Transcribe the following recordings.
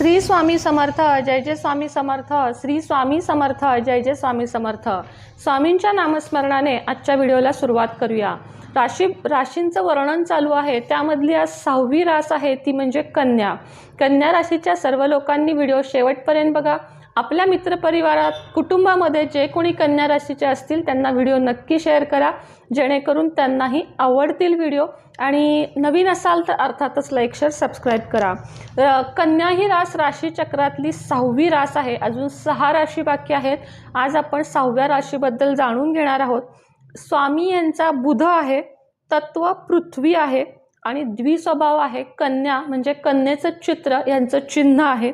श्री स्वामी समर्थ जय जय स्वामी समर्थ श्री स्वामी समर्थ जय जय स्वामी समर्थ. स्वामींच्या नामस्मरणाने आजच्या व्हिडिओला सुरुवात करूया. राशी राशींचं वर्णन चालू आहे. त्यामधली आज सहावी रास आहे ती म्हणजे कन्या. कन्या राशीच्या सर्व लोकांनी व्हिडिओ शेवटपर्यंत बघा. आपल्या मित्रपरिवारात कुटुंबामध्ये जे कोणी कन्या राशीचे असतील त्यांना व्हिडिओ नक्की शेअर करा जेणेकरून त्यांनाही आवडतील व्हिडिओ. आणि नवीन असाल तर अर्थातच लाईक शेअर सबस्क्राईब करा. कन्या ही रास राशीचक्रातली सहावी रास आहे. अजून सहा राशी बाकी आहेत. आज आपण सहाव्या राशीबद्दल जाणून घेणार आहोत. स्वामी यांचा बुध आहे तत्व पृथ्वी आहे आणि द्विस्वभाव आहे कन्या म्हणजे कन्येचं चित्र यांचं चिन्ह आहे.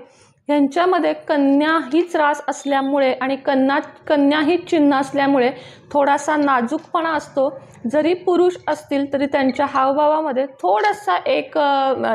ह्यांच्यामध्ये कन्या हीच रास असल्यामुळे आणि कन्या कन्या ही चिन्ह असल्यामुळे थोडासा नाजूकपणा असतो. जरी पुरुष असतील तरी त्यांच्या हावभावामध्ये थोडासा एक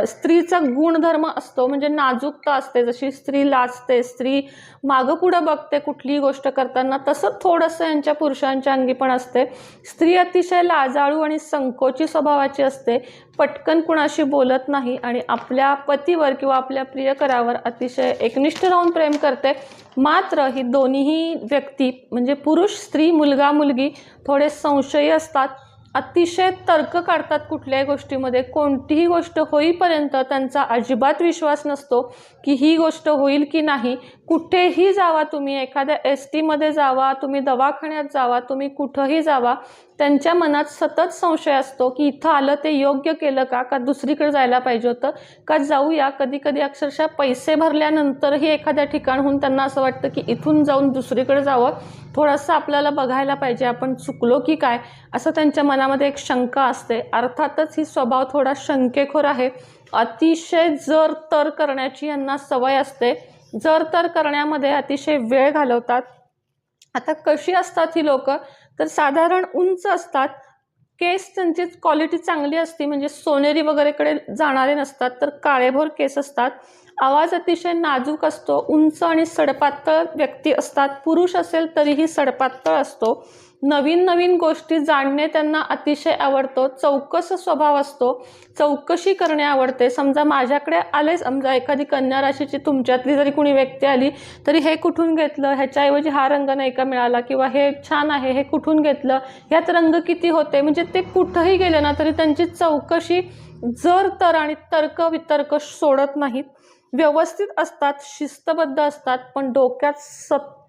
स्त्रीचा गुणधर्म असतो. म्हणजे नाजूकता असते. जशी स्त्री लाजते स्त्री मागं पुढं बघते कुठलीही गोष्ट करताना तसं थोडंसं यांच्या पुरुषांच्या अंगी पण असते. स्त्री अतिशय लाजाळू आणि संकोची स्वभावाची असते. पटकन कुणाशी बोलत नाही आणि आपल्या पतीवर किंवा आपल्या प्रियकरावर अतिशय एकनिष्ठ राहून प्रेम करते. मात्र ही दोन्हीही व्यक्ती म्हणजे पुरुष स्त्री मुलगा मुलगी थोडे संशयी असतात. अतिशय तर्क काढतात कुठल्याही गोष्टीमध्ये. कोणतीही गोष्ट होईपर्यंत त्यांचा अजिबात विश्वास नसतो की ही गोष्ट होईल की नाही. कुठेही जावा तुम्ही. एखाद्या एस टीमध्ये जावा तुम्ही दवाखान्यात जावा तुम्ही कुठंही जावा. त्यांच्या मनात सतत संशय असतो की इथं आलं ते योग्य केलं का? का दुसरीकडे जायला पाहिजे होतं? का जाऊया? कधी कधी अक्षरशः पैसे भरल्यानंतरही एखाद्या ठिकाणहून त्यांना असं वाटतं की इथून जाऊन दुसरीकडे जावं. थोडंसं आपल्याला बघायला पाहिजे आपण चुकलो की काय? असं त्यांच्या मनामध्ये एक शंका असते. अर्थातच ही स्वभाव थोडा शंकेखोर आहे. अतिशय जर तर करण्याची यांना सवय असते. जर तर करण्यामध्ये अतिशय वेळ घालवतात. आता कशी असतात ही लोक? तर साधारण उंच असतात. केस त्यांची क्वालिटी चांगली असते म्हणजे सोनेरी वगैरेकडे जाणारे नसतात तर काळेभोर केस असतात. आवाज अतिशय नाजूक असतो उंच आणि सडपातळ व्यक्ती असतात. पुरुष असेल तरीही सडपातळ असतो. नवीन नवीन गोष्टी जाणणे त्यांना अतिशय आवडतो. चौकस स्वभाव असतो. चौकशी करणे आवडते. समजा माझ्याकडे आले समजा एखादी कन्या राशीची तुमच्यातली जरी कुणी व्यक्ती आली तरी हे कुठून घेतलं? ह्याच्याऐवजी हा रंग नाही का मिळाला किंवा हे छान आहे हे कुठून घेतलं? ह्यात रंग किती होते? म्हणजे ते कुठंही गेले ना तरी त्यांची चौकशी जर तर आणि तर्क वितर्क सोडत नाहीत. व्यवस्थित असतात शिस्तबद्ध असतात पण डोक्यात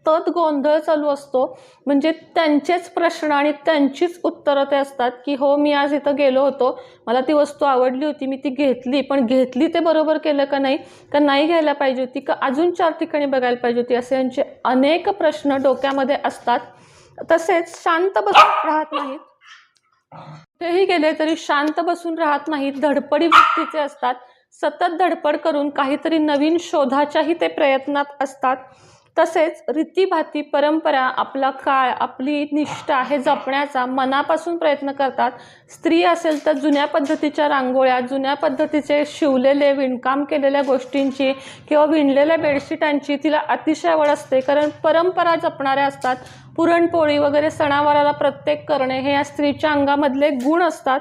सतत गोंधळ चालू असतो. म्हणजे त्यांचेच प्रश्न आणि त्यांचीच उत्तरं ते असतात की हो मी आज इथं गेलो होतो. मला ती वस्तू आवडली होती. मी ती घेतली. पण घेतली ते बरोबर केलं का नाही? का नाही घ्यायला पाहिजे होती? का अजून चार ठिकाणी बघायला पाहिजे होती? असे यांचे अनेक प्रश्न डोक्यामध्ये असतात. तसेच शांत बसून राहत नाहीत. कुठेही गेले तरी शांत बसून राहत नाहीत. धडपडी वृत्तीचे असतात. सतत धडपड करून काहीतरी नवीन शोधाच्याही ते प्रयत्नात असतात. तसेच रीतीभाती परंपरा आपला काळ आपली निष्ठा हे जपण्याचा मनापासून प्रयत्न करतात. स्त्री असेल तर जुन्या पद्धतीच्या रांगोळ्या जुन्या पद्धतीचे शिवलेले विणकाम केलेल्या गोष्टींची किंवा विणलेल्या बेडशीटांची तिला अतिशय आवड असते. कारण परंपरा जपणाऱ्या असतात. पुरणपोळी वगैरे सणावाराला प्रत्येक करणे हे या स्त्रीच्या अंगामधले गुण असतात.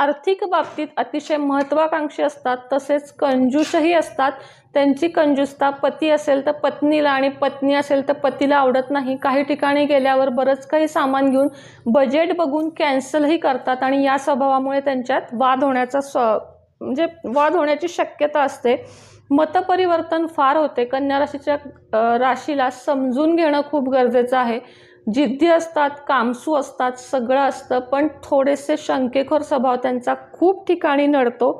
आर्थिक बाबतीत अतिशय महत्त्वाकांक्षी असतात तसेच कंजूसही असतात. त्यांची कंजूसता पती असेल तर पत्नीला आणि पत्नी असेल तर पतीला आवडत नाही. काही ठिकाणी गेल्यावर बरंच काही सामान घेऊन बजेट बघून कॅन्सलही करतात आणि या स्वभावामुळे त्यांच्यात वाद होण्याचा स्व म्हणजे वाद होण्याची शक्यता असते. मतपरिवर्तन फार होते. कन्या राशीच्या राशीला समजून घेणं खूप गरजेचं आहे. जिद्दी असतात कामसू असतात सगळं असतं पण थोडेसे शंकेखोर स्वभाव त्यांचा खूप ठिकाणी नडतो.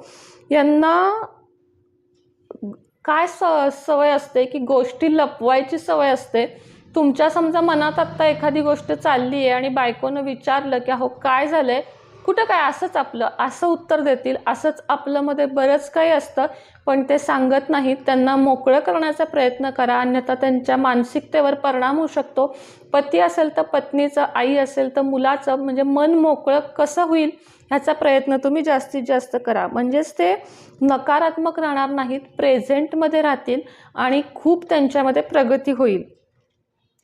यांना काय स सवय असते की गोष्टी लपवायची सवय असते? तुमच्या समजा मनात आत्ता एखादी गोष्ट चालली आहे आणि बायकोनं विचारलं की अहो काय झालं आहे कुठं काय असंच आपलं असं उत्तर देतील असंच आपल्यामध्ये बरंच काही असतं पण ते सांगत नाहीत. त्यांना मोकळं करण्याचा प्रयत्न करा अन्यथा त्यांच्या मानसिकतेवर परिणाम होऊ शकतो. पती असेल तर पत्नीचं आई असेल तर मुलाचं म्हणजे मन मोकळं कसं होईल ह्याचा प्रयत्न तुम्ही जास्तीत जास्त करा. म्हणजेच ते नकारात्मक राहणार नाहीत प्रेझेंटमध्ये राहतील आणि खूप त्यांच्यामध्ये प्रगती होईल.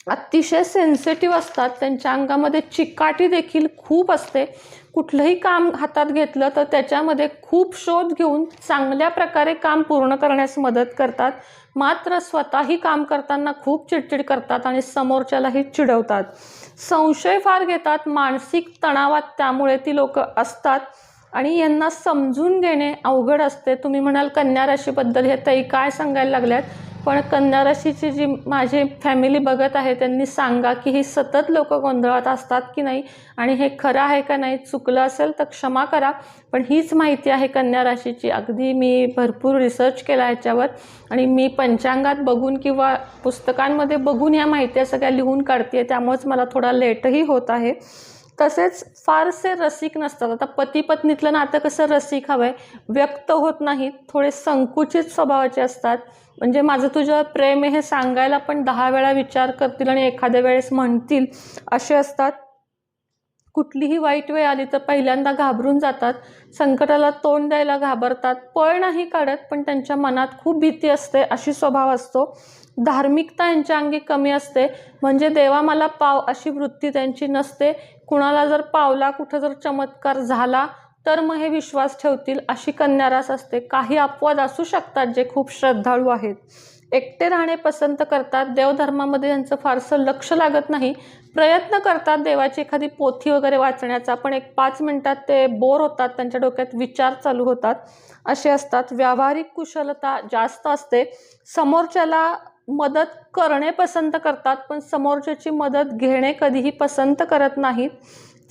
अतिशय सेन्सिटिव्ह असतात त्यांच्या अंगामध्ये चिकाटी देखील खूप असते. कुठलंही काम हातात घेतलं तर त्याच्यामध्ये खूप शोध घेऊन चांगल्या प्रकारे काम पूर्ण करण्यास मदत करतात. मात्र स्वतःही काम करताना खूप चिडचिड करतात आणि समोरच्यालाही चिडवतात. संशय फार घेतात मानसिक तणावात त्यामुळे ती लोक असतात. आणि यांना समजून घेणे अवघड असते. तुम्ही म्हणाल कन्या राशीबद्दल हे ताई काय सांगायला लागल्यात? पण कन्या राशीची जी माझी फॅमिली बघत आहे त्यांनी सांगा की ही सतत लोक गोंधळात असतात की नाही आणि हे खरं आहे का नाही चुकलं असेल तर क्षमा करा. पण हीच माहिती आहे कन्या राशीची अगदी मी भरपूर रिसर्च केला ह्याच्यावर आणि मी पंचांगात बघून किंवा पुस्तकांमध्ये बघून ह्या माहित्या सगळ्या लिहून काढते त्यामुळेच मला थोडा लेटही होत आहे. तसेच फारसे रसिक नसतात. आता पती पत्नीतलं नातं कसं रसिक हवं आहे व्यक्त होत नाहीत थोडे संकुचित स्वभावाचे असतात. म्हणजे माझं तुझं प्रेम आहे हे सांगायला पण दहा वेळा विचार करतील आणि एखाद्या वेळेस म्हणतील असे असतात. कुठलीही वाईट वेळ आली तर पहिल्यांदा घाबरून जातात. संकटाला तोंड द्यायला घाबरतात. पळ नाही काढत पण त्यांच्या मनात खूप भीती असते अशी स्वभाव असतो. धार्मिकता यांच्या अंगी कमी असते. म्हणजे देवा मला पाव अशी वृत्ती त्यांची नसते. कुणाला जर पावला कुठं जर चमत्कार झाला तर मग हे विश्वास ठेवतील अशी कन्यारास असते. काही अपवाद असू शकतात जे खूप श्रद्धाळू आहेत. एकटे राहणे पसंत करतात. देवधर्मामध्ये त्यांचं फारसं लक्ष लागत नाही. प्रयत्न करतात देवाची एखादी पोथी वगैरे वाचण्याचा पण एक पाच मिनिटात ते बोर होतात. त्यांच्या डोक्यात विचार चालू होतात. असे असतात. व्यावहारिक कुशलता जास्त असते. समोरच्याला मदत करणे पसंत करतात पण समोरच्याची मदत घेणे कधीही पसंत करत नाहीत.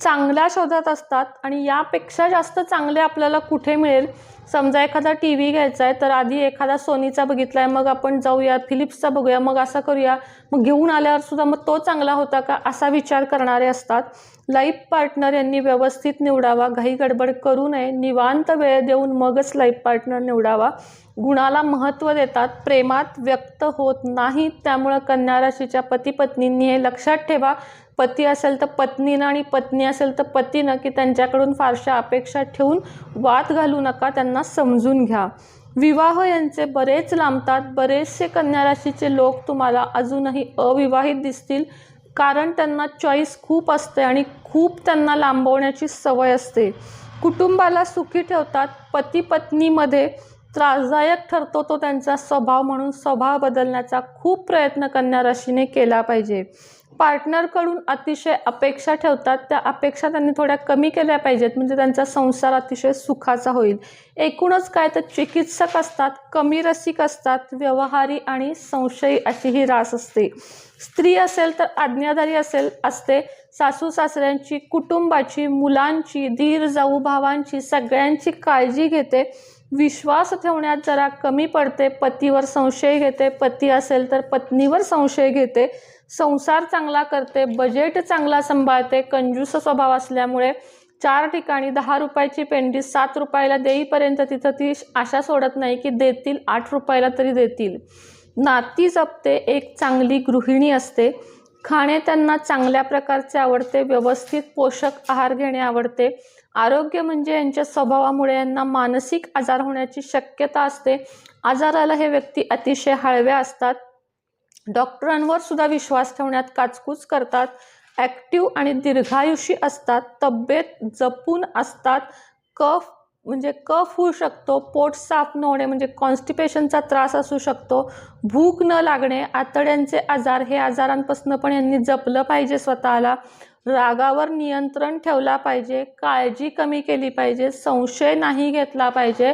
चांगल्या शोधात असतात आणि यापेक्षा जास्त चांगले आपल्याला कुठे मिळेल? समजा एखादा टी व्ही घ्यायचा आहे तर आधी एखादा सोनीचा बघितला आहे मग आपण जाऊया फिलिप्सचा बघूया मग असं करूया. मग घेऊन आल्यावर सुद्धा मग तो चांगला होता का असा विचार करणारे असतात. लाईफ पार्टनर यांनी व्यवस्थित निवडावा घाई गडबड करू नये निवांत वेळ देऊन मगच लाईफ पार्टनर निवडावा. गुणाला महत्त्व देतात प्रेमात व्यक्त होत नाहीत त्यामुळं कन्या राशीच्या पती पत्नींनी हे लक्षात ठेवा. पती असेल तर पत्नीनं आणि पत्नी असेल तर पतीनं की त्यांच्याकडून फारशा अपेक्षा ठेवून वाद घालू नका त्यांना समजून घ्या. विवाह यांचे बरेच लांबतात बरेचसे कन्या राशीचे लोक तुम्हाला अजूनही अविवाहित दिसतील. कारण त्यांना चॉईस खूप असते आणि खूप त्यांना लांबवण्याची सवय असते. कुटुंबाला सुखी ठेवतात पती पत्नीमध्ये त्रासदायक ठरतो तो त्यांचा स्वभाव म्हणून स्वभाव बदलण्याचा खूप प्रयत्न कन्या राशीने केला पाहिजे. पार्टनरकडून अतिशय अपेक्षा ठेवतात. त्या अपेक्षा त्यांनी थोड्या कमी केल्या पाहिजेत. म्हणजे त्यांचा संसार अतिशय सुखाचा होईल. एकूणच काय तर चिकित्सक असतात कमी रसिक असतात व्यवहारी आणि संशयी अशी ही रास असते. स्त्री असेल तर आज्ञाधारी असेल असते. सासू सासऱ्यांची कुटुंबाची मुलांची धीर जाऊ भावांची सगळ्यांची काळजी घेते. विश्वास ठेवण्यात जरा कमी पडते. पतीवर संशय घेते. पती असेल तर पत्नीवर संशय घेते. संसार चांगला करते बजेट चांगला सांभाळते कंजूस स्वभाव असल्यामुळे चार ठिकाणी दहा रुपयाची पेंडी सात रुपयाला देईपर्यंत तिथं ती आशा सोडत नाही की देतील आठ रुपयाला तरी देतील. नाती जपते एक चांगली गृहिणी असते. खाणे त्यांना चांगल्या प्रकारचे आवडते व्यवस्थित पोषक आहार घेणे आवडते. आरोग्य म्हणजे यांच्या स्वभावामुळे यांना मानसिक आजार होण्याची शक्यता असते. आजाराला हे व्यक्ती अतिशय हळव्या असतात. डॉक्टरांवर सुद्धा विश्वास ठेवण्यात काचकूच करतात. ॲक्टिव्ह आणि दीर्घायुषी असतात. तब्येत जपून असतात. कफ म्हणजे कफ होऊ शकतो. पोट साफ न होणे म्हणजे कॉन्स्टिपेशनचा त्रास असू शकतो. भूक न लागणे आतड्यांचे आजार हे आजारांपासून पण यांनी जपलं पाहिजे स्वतःला. रागावर नियंत्रण ठेवला पाहिजे. काळजी कमी केली पाहिजे. संशय नाही घेतला पाहिजे.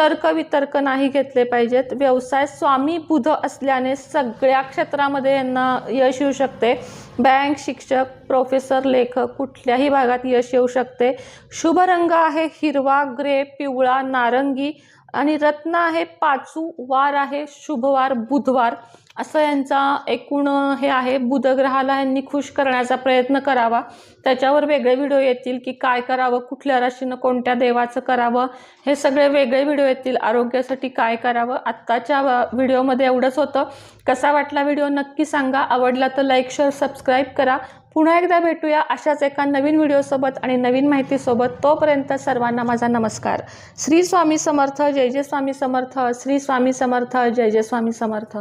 तर्कवितर्क नाही घेतले पाहिजेत. व्यवसाय स्वामी बुध असल्याने सगळ्या क्षेत्रामध्ये यांना यश येऊ शकते. बँक शिक्षक प्रोफेसर लेखक कुठल्याही भागात यश येऊ शकते. शुभ रंग आहे हिरवा ग्रे पिवळा नारंगी आणि रत्न आहे पाचू वार आहे शुभवार बुधवार. असं यांचा एकूण हे आहे बुधग्रहाला यांनी खुश करण्याचा प्रयत्न करावा. त्याच्यावर वेगळे व्हिडिओ येतील की काय करावं कुठल्या राशीनं कोणत्या देवाचं करावं हे सगळे वेगळे व्हिडिओ येतील. आरोग्यासाठी काय करावं आत्ताच्या व्हिडिओमध्ये एवढंच होतं. कसा वाटला व्हिडिओ नक्की सांगा. आवडला तर लाईक शेअर सबस्क्राईब करा. पुन्हा एकदा भेटूया अशाच एका नवीन व्हिडिओसोबत आणि नवीन माहितीसोबत. तोपर्यंत सर्वांना माझा नमस्कार. श्री स्वामी समर्थ जय जय स्वामी समर्थ. श्री स्वामी समर्थ जय जय स्वामी समर्थ.